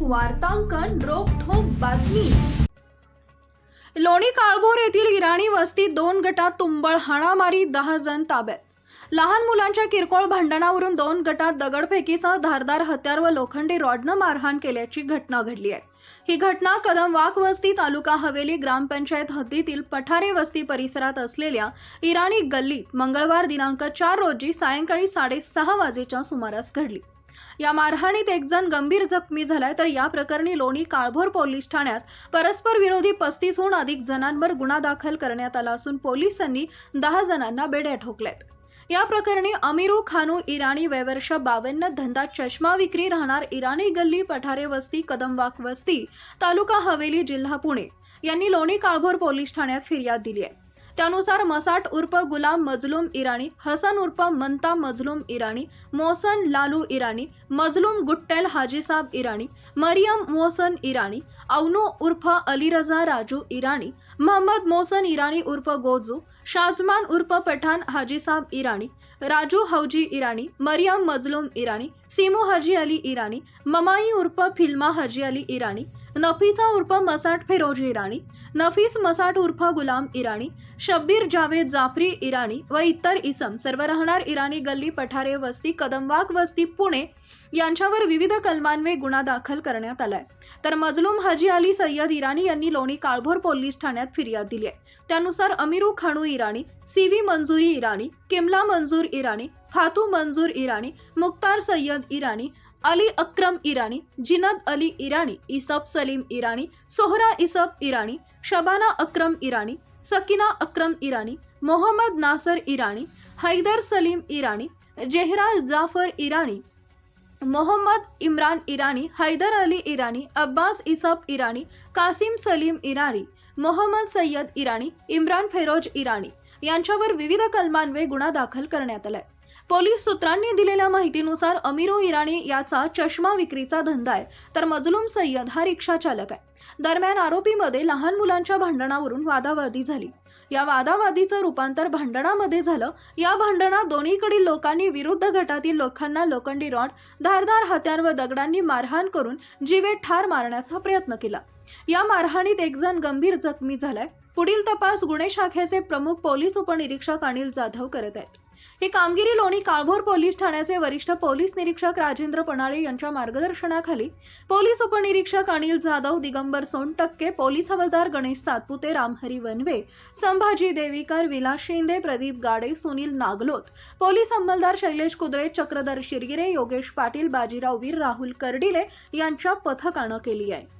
वार्तांकन रोखोक बातमी. लोणी काळभोर येथील इराणी वस्तीत दोन गटात तुंबळ हाणामारी दहा जण ताब्यात. लहान मुलांच्या किरकोळ भांडणावरून दोन गटात दगडफेकीसह धारदार हत्यार व लोखंडी रॉडनं मारहाण केल्याची घटना घडली आहे. ही घटना कदम वाक वस्ती तालुका हवेली ग्रामपंचायत हद्दीतील पठारे वस्ती परिसरात असलेल्या इराणी गल्लीत मंगळवार दिनांक चार रोजी सायंकाळी साडेसहा वाजेच्या सुमारास घडली. या मारहाणीत एक जण गंभीर जखमी झालाय तर या प्रकरणी लोणी काळभोर पोलीस ठाण्यात परस्पर विरोधी पस्तीसहून अधिक जणांवर गुन्हा दाखल करण्यात आला असून पोलिसांनी दहा जणांना बेड्या ठोकल्यात. या प्रकरणी अमिरू खानू इराणी वयवर्ष बावन्न धंदा चष्मा विक्री राहणार इराणी गल्ली पठारे वस्ती कदमवाक वस्ती तालुका हवेली जिल्हा पुणे यांनी लोणी काळभोर पोलीस ठाण्यात फिर्याद दिली आहे. त्यानुसार मसाट उर्फ गुलाम मजलूम इराणी हसन उर्फ मंता मजलूम इराणी मोहसन लालू इराणी मजलूम गुट्टेल हाजीसाब इराणी मरियम मोहसन इराणी अवनू उर्फ अलीरजा राजू इराणी महम्मद मोहसन इराणी उर्फ गोजू शाजमान उर्फ पठाण हाजीसाब इराणी राजू हौजी इराणी मरियम मजलूम इराणी सिमू हाजी अली इराणी ममाई उर्फ फिल्मा हाजी अली इराणी नफीसा उर्फ मसाट फिरोज इराणी नफीस मसाट उर्फ गुलाम इराणी शब्बीर जावेद जाफरी इराणी व इतर इसम सर्व राहणार इराणी गल्ली पठारे वस्ती कदमवाग वस्ती पुणे यांच्यावर विविध कलमांवे गुन्हा दाखल करण्यात आलाय. तर मजलूम हाजी अली सय्यद इराणी यांनी लोणी काळभोर पोलीस ठाण्यात फिर्याद दिली आहे. त्यानुसार अमिरू खाणू इराणी सी व्ही मंजुरी इराणी किमला मंजूर इराणी फातू मंजूर इराणी मुक्तार सय्यद इराणी अली अक्रम इराणी जिनद अली इराणी इसब सलीम इराणी सोहरा इसब इराणी शबाना अक्रम इराणी सकिना अक्रम इराणी मोहम्मद नासर इराणी हैदर सलीम इराणी जेहरा जाफर इराणी मोहम्मद इम्रान इराणी हैदर अली इराणी अब्बास इसब इराणी कासिम सलीम इराणी मोहम्मद सय्यद इराणी इम्रान फेरोज इराणी यांच्यावर विविध कलमान्वये गुन्हा दाखल करण्यात आलाय. पोलीस सूत्रांनी दिलेल्या माहितीनुसार अमिरो इराणी याचा चष्मा विक्रीचा धंदा आहे. तर मजलूम सय्यद हा रिक्षा चालक आहे. दरम्यान आरोपीमध्ये लहान मुलांच्या भांडणावरून वादावादी झाली. या वादावादीचं रूपांतर भांडणामध्ये झालं. या भांडणात दोन्हीकडील लोकांनी विरुद्ध गटातील लोकांना लोखंडी रॉड धारदार हत्यार व दगडांनी मारहाण करून जीवे ठार मारण्याचा प्रयत्न केला. या मारहाणीत एक जण गंभीर जखमी झालाय. पुढील तपास गुन्हे शाखेचे प्रमुख पोलीस उपनिरीक्षक अनिल जाधव करत आहेत. ही कामगिरी लोणी काळभोर पोलीस ठाण्याचे वरिष्ठ पोलीस निरीक्षक राजेंद्र पणाळे यांच्या मार्गदर्शनाखाली. पोलीस उपनिरीक्षक अनिल जाधव दिगंबर सोनटक्के पोलीस हवालदार गणेश सातपुते रामहरी वनवे संभाजी देवीकर विलास शिंदे प्रदीप गाडे सुनील नागलोत पोलीस अंमलदार शैलेश कुद्रे चक्रधर शिरगिरे योगेश पाटील बाजीराव वीर राहुल कर्डिले यांच्या पथकानं केली आहे.